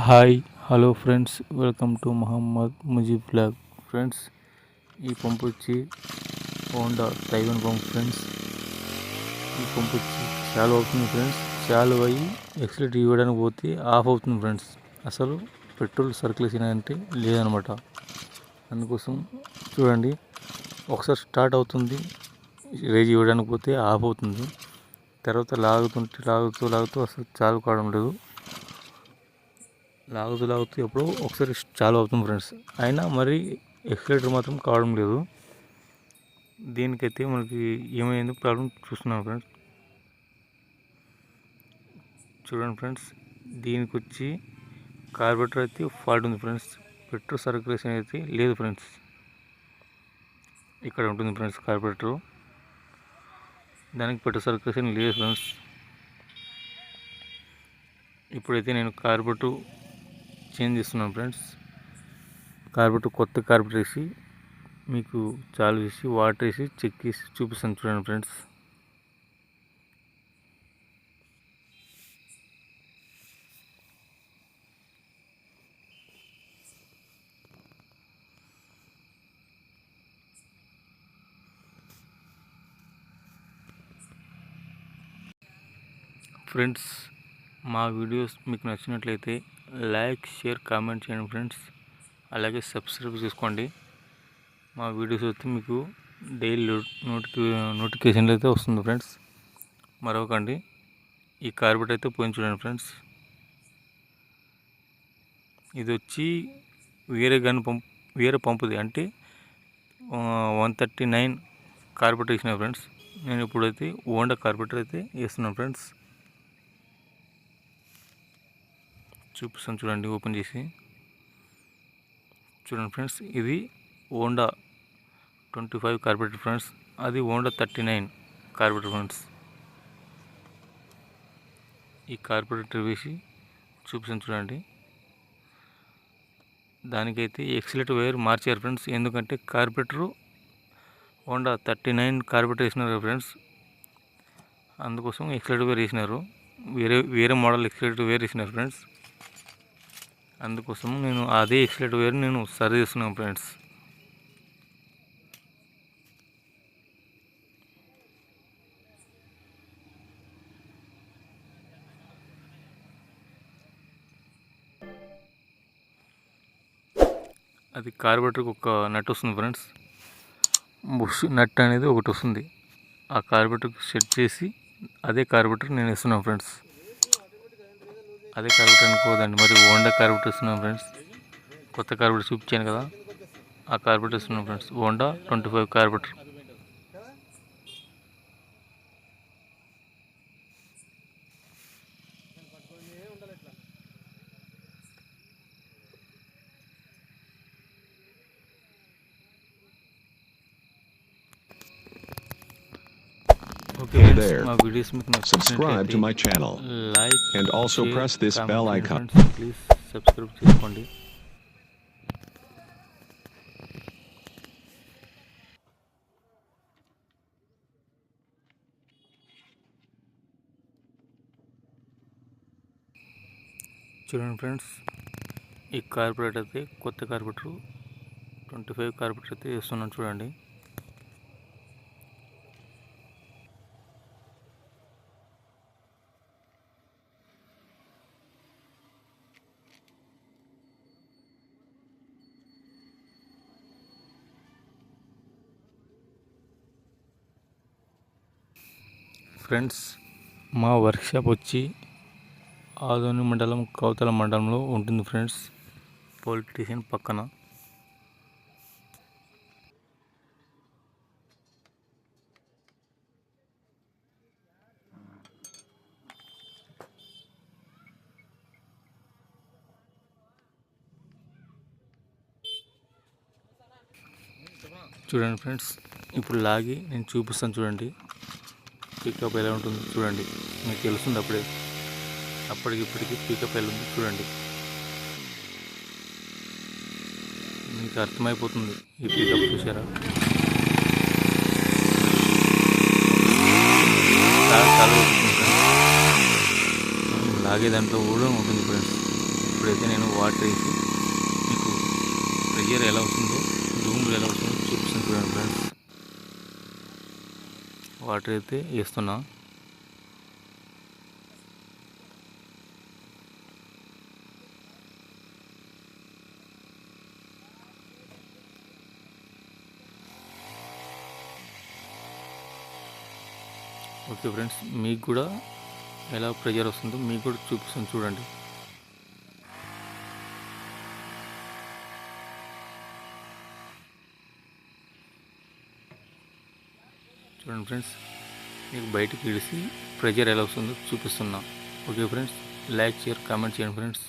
Hi hello friends welcome to Mohammed Mujeeb blog friends ఈ pump వచ్చి Honda Taiwan pump friends ఈ pump వచ్చి చాలు అవుతుంది ఫ్రెండ్స్ చాలు అయ్యి ఎక్సలెట్ ఇవ్వడానికి పోతే ఆఫ్ అవుతుంది ఫ్రెండ్స్ అసలు పెట్రోల్ సర్క్యులేషన్ అంటే లేదనమాట. అందుకోసం చూడండి ఒకసారి స్టార్ట్ అవుతుంది రేజ్ ఇవ్వడానికి పోతే ఆఫ్ అవుతుంది. తర్వాత లాగుతుంటే లాగుతూ లాగుతూ అసలు చాలు కావడం లేదు. లాగుతూ లాగుతూ ఎప్పుడో ఒకసారి చాలు అవుతుంది ఫ్రెండ్స్. అయినా మరి ఎక్సలేటర్ మాత్రం కావడం లేదు. దీనికైతే మనకి ఏమైందో ప్రాబ్లం చూస్తున్నాను ఫ్రెండ్స్. చూడండి ఫ్రెండ్స్ దీనికి వచ్చి కార్బోరేటర్ అయితే ఫాల్ట్ ఉంది ఫ్రెండ్స్. పెట్రోల్ సర్క్యులేషన్ అయితే లేదు ఫ్రెండ్స్. ఇక్కడ ఉంటుంది ఫ్రెండ్స్ కార్బోరేటర్. దానికి పెట్రోల్ సర్క్యులేషన్ లేదు ఫ్రెండ్స్. ఇప్పుడైతే నేను కార్బోరేటర్ చేంజ్ చేస్తున్నాను ఫ్రెండ్స్. కార్పెట్ కొత్త కార్పెట్ వేసి మీకు చాలు చేసి వాటర్ వేసి చెక్ చేసి చూపిస్తాను చూడండి ఫ్రెండ్స్. ఫ్రెండ్స్ మా వీడియోస్ మీకు నచ్చినట్లయితే లైక్ షేర్ కామెంట్ చేయండి ఫ్రెండ్స్. అలాగే సబ్స్క్రైబ్ చేసుకోండి. మా వీడియోస్ అయితే మీకు డైలీ నోటిఫి నోటిఫికేషన్లు అయితే వస్తుంది ఫ్రెండ్స్. మరొకండి ఈ కార్బెట్ అయితే పోయింది చూడండి ఫ్రెండ్స్. ఇది వచ్చి వేరే గన్ పంప్ వేరే పంపుది. అంటే వన్ థర్టీ నైన్ కార్బెట్ వేసిన ఫ్రెండ్స్. నేను ఇప్పుడైతే ఓండా కార్బెటర్ అయితే వేస్తున్నాను ఫ్రెండ్స్. చూపిస్తాను చూడండి ఓపెన్ చేసి. చూడండి ఫ్రెండ్స్ ఇది Honda twenty five carburettor friends. అది Honda thirty nine carburettor friends. ఈ కార్బొరేటర్ వేసి చూపిస్తాను చూడండి. దానికైతే ఎక్సలేటర్ వైర్ మార్చారు ఫ్రెండ్స్. ఎందుకంటే carburettor Honda thirty nine carburettor వేసినారు ఫ్రెండ్స్. అందుకోసం ఎక్సలేటర్ వేర్ వేసినారు. వేరే వేరే మోడల్ ఎక్సలేటర్ వేర్ వేసినారు ఫ్రెండ్స్. అందుకోసం నేను అదే ఎక్స్లెట్ వేర్ నేను సరి చేస్తున్నాను ఫ్రెండ్స్. అది కార్బోరేటర్కి ఒక నట్ వస్తుంది ఫ్రెండ్స్. బుష్ నట్ అనేది ఒకటి వస్తుంది. ఆ కార్బోరేటర్కి సెట్ చేసి అదే కార్బోరేటర్ నేను ఇస్తున్నాను ఫ్రెండ్స్. అదే కార్బోరేటర్ అనుకోదండి మరి హోండా కార్బోరేటర్ ఇస్తున్నాను ఫ్రెండ్స్. కొత్త కార్బోరేటర్ చూపించాను కదా. ఆ కార్బోరేటర్ ఇస్తున్నాం friends. Honda twenty five carburettor there. Subscribe to my channel. Like And also press this bell icon. Please subscribe చేసుకోండి చూడండి ఫ్రెండ్స్ ఈ కార్పొరేట్ అయితే కొత్త కార్పొరేటర్ ట్వంటీ ఫైవ్ కార్పొరేటర్ అయితే వేస్తున్నాను చూడండి ఫ్రెండ్స్ మా వర్క్షాప్ వచ్చి ఆదోని మండలం కౌతల మండలంలో ఉంటుంది ఫ్రెండ్స్ పోలీస్ స్టేషన్ పక్కన. చూడండి ఫ్రెండ్స్ ఇప్పుడు లాగి నేను చూపిస్తాను చూడండి. పికప్ ఎలా ఉంటుందో చూడండి. మీకు తెలుస్తుంది అప్పుడే. అప్పటికి ఇప్పటికి పికప్ ఎలా ఉంది చూడండి. మీకు అర్థమైపోతుంది ఈ పికప్ చూసారా? లాగే దాంట్లో కూడా ఉంటుంది ఫ్రెండ్స్. ఇప్పుడైతే నేను వాటర్ వేసి మీకు ప్రెషర్ ఎలా వస్తుందో ధూములు ఎలా వస్తుందో చూపిస్తాను చూడండి ఫ్రెండ్స్. వాటర్ అయితే వేస్తున్నా. ఓకే ఫ్రెండ్స్ మీకు కూడా ఎలా ప్రెజర్ వస్తుందో మీకు కూడా చూపిస్తాను చూడండి. చూడండి ఫ్రెండ్స్. మీకు బయటకు ఇడిసి ప్రెషర్ ఎలా వస్తుందో చూపిస్తున్నాం. Okay friends. Like share comment చేయండి ఫ్రెండ్స్.